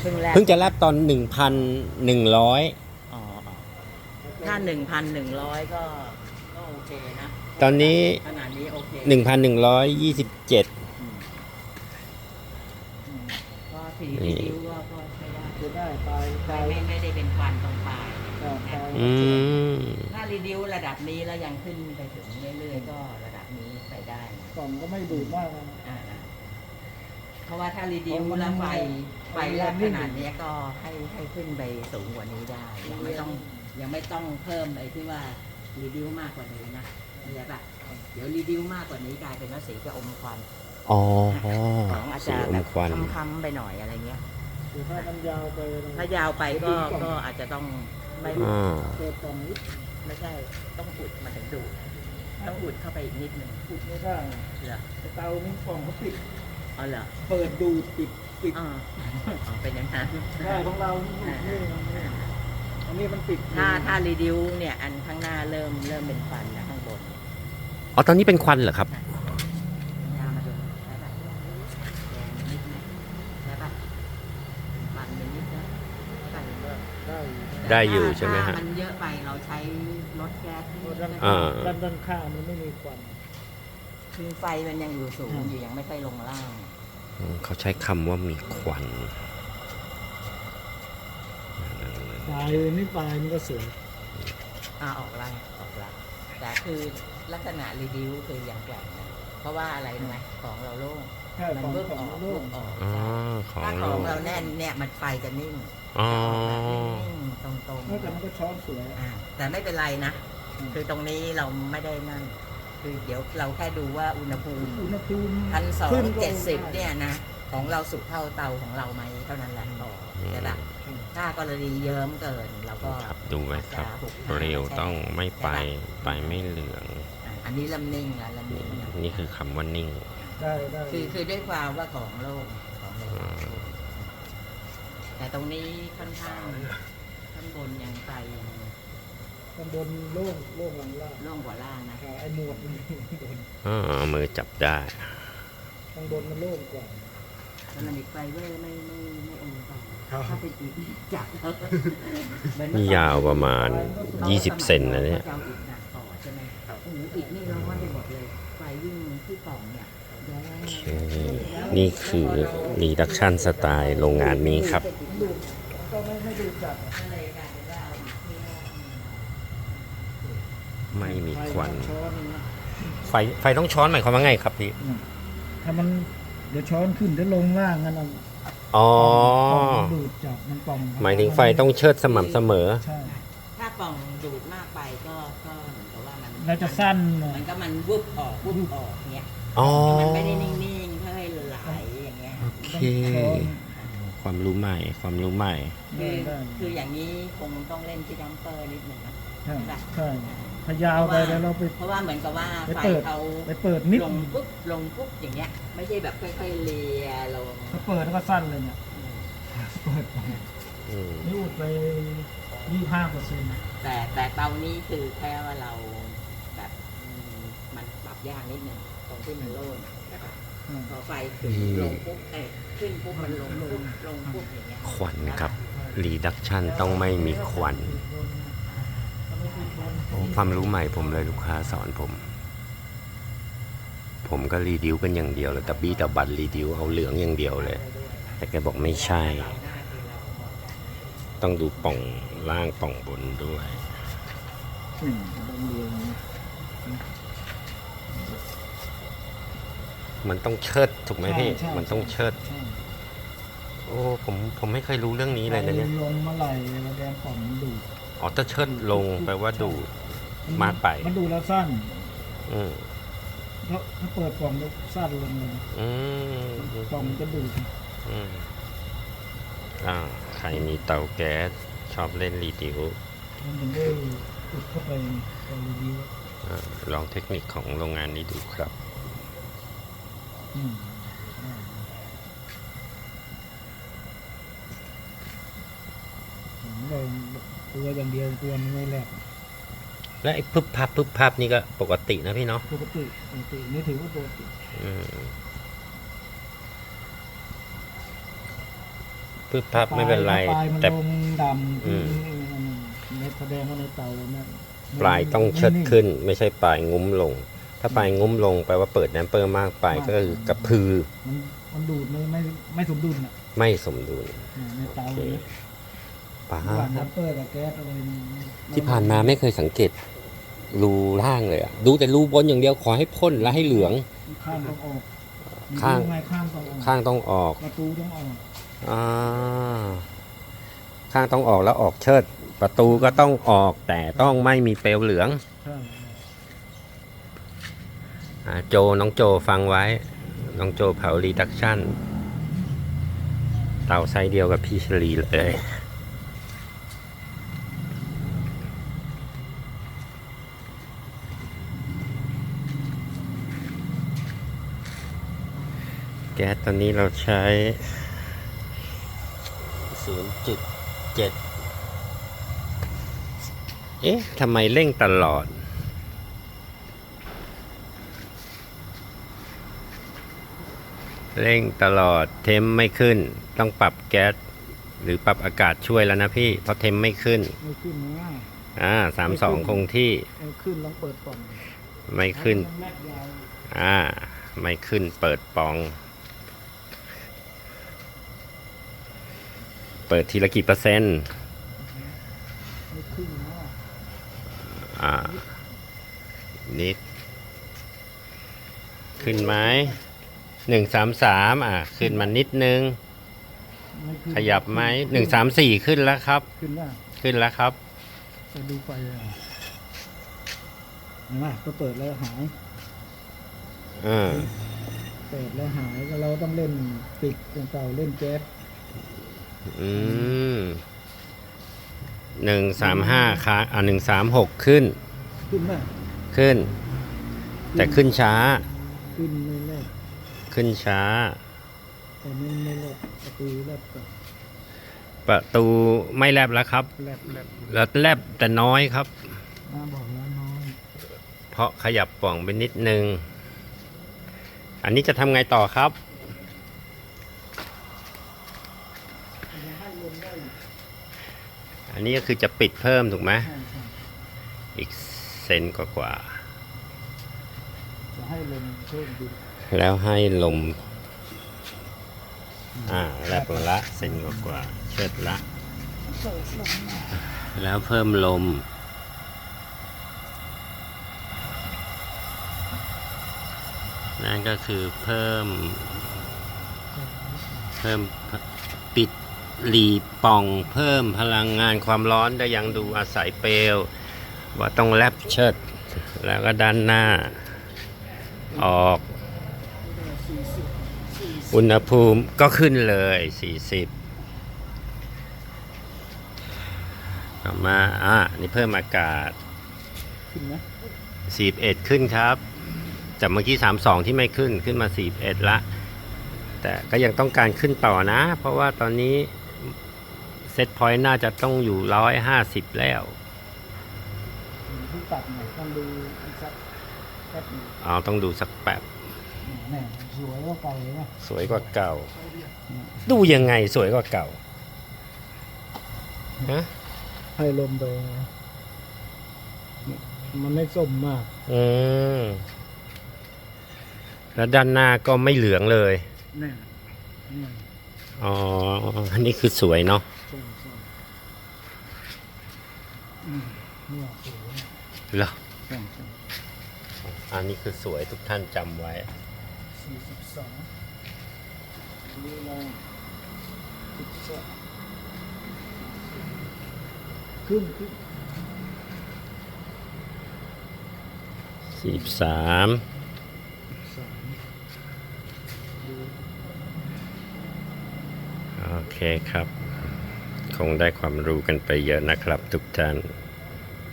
เพิ่งแรกเพิ่งจะแลบตอนหนึ่งพันหนึ่งร้อยอ๋ออ๋อถ้าหนึ่งพันหนึ่งร้อยก็ก็โอเคนะตอนนี้ ขนาดนี้โอเคหนึ่งพันหนึ่งร้อยยี่สิบเจ็ดอืมอืมก็สีนี่ริ้วก็ก็ใช้ได้จะได้ปลายปไม่ลายไม่ไม่ได้เป็นควันตรงปลายปลายปลายอืม ถ้ารีดิวระดับนี้แล้วยังขึ้นไปถึงเรื่อยๆก็ระดับนี้ไปได้นะกล่องก็ไม่ดูดมากนะอ่าๆเพ ราะว่าถ้ารีดิวแล้วไฟไฟแรกขนาดเนี้ยก็ให้ให้ขึ้นไปสูงกว่านี้ได้ ยังไม่ต้องยังไม่ต้องเพิ่มไอ้ที่ว่ารีดิวมากกว่านี้นะเข้าใจปะเดี๋ยวรีดิวมากกว่านี้กลายเป็นว่าสีจะอมควันอ๋อของอาจสีจะอแบมบควันค้ำๆไปหน่อยอะไรเงี้ยคือถ้ามันยาวไปถ้ายาวไปก็ก็อาจจะต้องไม่อ่าเปิดกล่องนิดไม่ใช่ต้องอุดมาถึงดูดต้องอุดเข้าไปอีกนิดนึงปิดไม่ได้เหรอแต่เตานี่กล่องเขาปิด อ๋อเหรอเปิดดูดปิดปิดอ๋ออ๋อเป็นอย่างนั้นได้ของเรานี่นี่นี่อันนี้มันปิดถ้าถ้ารีดิวเนี่ยอันข้างหน้าเริ่มเริ่มเป็นฟันแล้วข้างบนอ๋อตอนนี้เป็นควันเหรอครับ ยามาดูใช่ปะแดงนิดนะใช่ปะฟันเป็นนิดนะใช่ปะได้ได้อยู่ใช่ไหมฮะ ถ้ามันเยอะไปเราใช้รถแก๊สที่ด้านอ่า ด้านด้านข้างมันไม่มีควัน คือไฟมันยังอยู่สูงอยู่ยังไม่ค่อยลงล่างอืม เขาใช้คำว่ามีควันปลายนี่ปลายมันก็สวยอ่าออกล่างออกล่างแต่คือลักษณะรีดิวคืออย่างแกว่งนะเพราะว่าอะไรรู้ไหมของเราโล่งแค่มันของเบิกขอองอกโลเบิกกออกอ๋อใช่ของถ้าขโลองกเราแน่นเนี่ยมันไฟจะนิ่งอ๋อนิ่งๆตรงนอกจากมันก็ช้อนสวยๆอ่าแต่ไม่เป็นไรนะอืมคือตรงนี้เราไม่ได้นั่น คือเดี๋ยวเราแค่ดูว่าอุณหภูมิอุณหภูมิพันสองขึ้นก็เจ็ดสิบเนี่ยนะ ของเราสุกเท่าเตาของเราไหมเท่านั้นแหละพอใช่ปะถ้ากรณีเยิ้มเกินเราก็ครับดูไว้ครับจะหุบหาเร็วใช่ต้องไม่ไปไปไม่เหลืองอะอันนี้ลำนิ่งละลำนิ่งละนี่คือคำว่านิ่ง ได้ได้คือคือด้วยความว่าของโลกของโลกอืมแต่ตรงนี้ค่อนข้างข้างบนยังไปยัง ข้างบนโล่งโล่งหลังล่างโล่งกว่าล่างนะอ่าไอ้หมวดมันอยู่ข้างบนอ่ามือจับได้ ข้างบนมันโล่งกว่าเซรามิกไฟเบอร์ไม่ไม่ไม่อมก่อนครับ ถ้าเป็นอีกจับแล้วนี่ยาวประมาณ 20 เซนนะเนี่ยจะเอาอิฐหนักต่อใช่ไหมโอ้โหอิฐนี่ร้อนไปหมดเลย ไฟวิ่งที่กล่องเนี่ยร้อนโอเคนี่คือรีดักชันสไตล์โรงงานนี้ครับดูดก็ไม่ไม่ดูดจัดก็เลยกลายเป็น ไม่มีควัน ช้อนนะไฟไฟต้องช้อนหมายความว่าไงครับพี่ถ้ามันเดี๋ยวช้อนขึ้นเดี๋ยวลงล่างงั้นน่ะอ๋อกล่องมันดูดจับมันกล่องหมายถึงไฟต้องเชิดสม่ำเสมอ ใช่ ถ้ากล่องดูดมากไปก็ก็เหมือนกับว่ามันเราจะสั้นหน่อยมันก็มันวุบออกวุบออกเงี้ยอ๋อมันไม่ได้นิ่งๆเพื่อให้ไหลอย่างเงี้ย โอเค ต้องช้อน ความรู้ใหม่ ความรู้ใหม่ คือได้คืออย่างนี้คงต้องเล่นที่ดัมเปอร์นิดหนึ่งนะ ใช่ใช่ถ้า ยาวไปแล้วเราไป เพราะว่าเหมือนกับว่าไปไฟเปิด เขาไปเปิดนิดลงปุ๊บลงปุ๊บอย่างเงี้ย ไม่ใช่แบบค่อยๆเลียลงถ้าเปิดแล้วก็สั้นเลยเนี่ยเปิดไปอืมนี่อุดไปยี่ห้าเปอร์เซ็นต์แต่แต่เตานี้คือแค่ว่าเราแบบอืมมันปรับยากนิดหนึ่งตรงที่มันโล่งนะครับพอไฟขึ้นลงปุ๊บเอ้ยขึ้นปุ๊บมันลงปุ๊บลงปุ๊บอย่างเงี้ยควันครับ รีดักชันต้องไม่มีควัน โอ้ความรู้ใหม่ผมเลยลูกค้าสอนผม ผมก็รีดิวกันอย่างเดียวเลยแต่บี้ตะบันรีดิวเอาเหลืองอย่างเดียวเลย แต่แกบอกไม่ใช่ ต้องดูป่องล่างป่องบนด้วยอืมต้องเรียงมันต้องเชิดถูกไหมพี่ใช่ใช่มันต้องเชิดใช่โอ้ ผม ผมไม่เคยรู้เรื่องนี้เลยนะเนี่ยลงเมื่อไหร่เราแดงป่องมันดูด อ๋อถ้าเชิดลงแปลว่าดูด มากไป มันดูดแล้วสั้นอืมถ้าถ้าเปิดกล่องแล้วสั้นลงเลยอืมกล่องมันจะดูดอืมอ่าใครมีเตาแก๊สชอบเล่นรีดิวมันถึงได้อุดเข้าไปในรีวิวอ่าลองเทคนิคของโรงงานนี้ดูครับ อืมได้ผมเราตัวอย่างเดียวตัวมันไม่แหลกและไอ้พึบพับพึบพับนี่ก็ปกตินะพี่เนาะปกติปกตินี่ถือว่าปกติอืมพึบพับไม่เป็นไร ปลายมันแต่ ลงดำอืมในแสดงว่าในเตาเนี่ยปลายต้องเชิดขึ้น ไม่ใช่ปลายงุ้มลง ถ้าปลายงุ้มลงแปลว่าเปิดแดมเปอร์มากไปก็คือกระพือมันมันดูดไม่ไม่ไม่สมดุลอะไม่สมดุล ในเตาโอเค เนี่ย ป้าระหว่างดับเปอร์กับแก๊สอะไรนี่ที่ผ่านมาไม่เคยสังเกตรูล่างเลยอะดูแต่รูบนอย่างเดียวขอให้พ่นและให้เหลือง ข้างต้องออกข้างมีไงข้างต้องออกข้างต้องออกประตูต้องออกอ่าข้างต้องออกแล้วออกเชิด ประตูก็ต้องออกแต่ต้องไม่มีเปลวเหลืองใช่อ่าโจน้องโจฟังไว้ น้องโจเผารีดักชั่น เตาไซส์เดียวกับพี่ชลีเลย ก๊สตอนนี้เราใช้ 0.7 เอ๊ะทำไมเร่งตลอด เร่งตลอดเทมไม่ขึ้น ต้องปรับแก๊สหรือปรับอากาศช่วยแล้วนะพี่ เพราะเทมไม่ขึ้น ไม่ขึ้นง่ายอ่าสามสองคงที่ไม่ขึ้นลองเปิดก่อนไม่ขึ้นมันแลกยาวอ่า ไม่ขึ้นเปิดปอง เปิดทีละกี่เปอร์เซ็นต์ไม่ขึ้นนะอ่านิด ขึ้นไหมหนึ่งสามสามอ่าขึ้นมานิดนึงไม่ขึ้นขยับไหมหนึ่งสามสี่ขึ้นแล้วครับ ขึ้นว่าขึ้นแล้วครับจะดูไฟอะเห็นไหมก็เปิดแล้วหายอ่าเปิดแล้วหายก็เราต้องเล่นปิดอย่างเก่าเล่นแก๊ส อืมหนึ่งสามห้าค้างอ่าหนึ่งสามหกขึ้น ขึ้นไหมขึ้น แต่ขึ้นช้า ขึ้นไม่แลกขึ้นช้า แต่ไม่ไม่แลกประตูแลกก่อนประตูไม่แลบแล้วครับแลกแลกแล้วแลบแต่น้อยครับ น้าบอกแล้วน้อยเพราะขยับป่องไปนิดนึง อันนี้จะทำไงต่อครับ อันนี้ก็คือจะปิดเพิ่มถูกไหมใช่ใช่อีกเซนกว่าจะให้ลมเพิ่มดีๆแล้วให้ลม อ่าแลบมาละเซนกว่าๆเชิดละ เปิดลมมาแล้วเพิ่มลม นั่นก็คือเพิ่มเพิ่มปิด หลีป่องเพิ่มพลังงานความร้อนได้ยังดูอาศัยเปลว ว่าต้องแลบเชิด แล้วก็ด้านหน้า ออกสี่สิบสี่อุณหภูมิก็ขึ้นเลย 40ต่อมาอะนี่เพิ่มอากาศขึ้นไหม41 ขึ้นครับ จากเมื่อกี้ 32 ที่ไม่ขึ้นขึ้นมา 41ละแต่ก็ยังต้องการขึ้นต่อนะ เพราะว่าตอนนี้ เซตพอยต์น่าจะต้องอยู่150แล้วที่ตัดหน่อยต้องดูอีกสักแป๊บหนึงเอาต้องดูสักแป๊บแน่สวยกว่าเก่าเลยนะสวยกว่าเก่า ดูยังไงสวยกว่าเก่าฮะให้ลมไปมันไม่ส้มมาก อืมแล้วด้านหน้าก็ไม่เหลืองเลยแน่เนี่ย อ๋อ อันนี้คือสวยเนาะส้มส้มอืมเนี่ยสวยเหรอส้มส้มอันนี้คือสวยทุกท่านจำไว้สี่สิบสองนี่เราสิบสองขึ้นขึ้นสี่สาม สามดู โอ เคครับ คงได้ความรู้กันไปเยอะนะครับทุกท่าน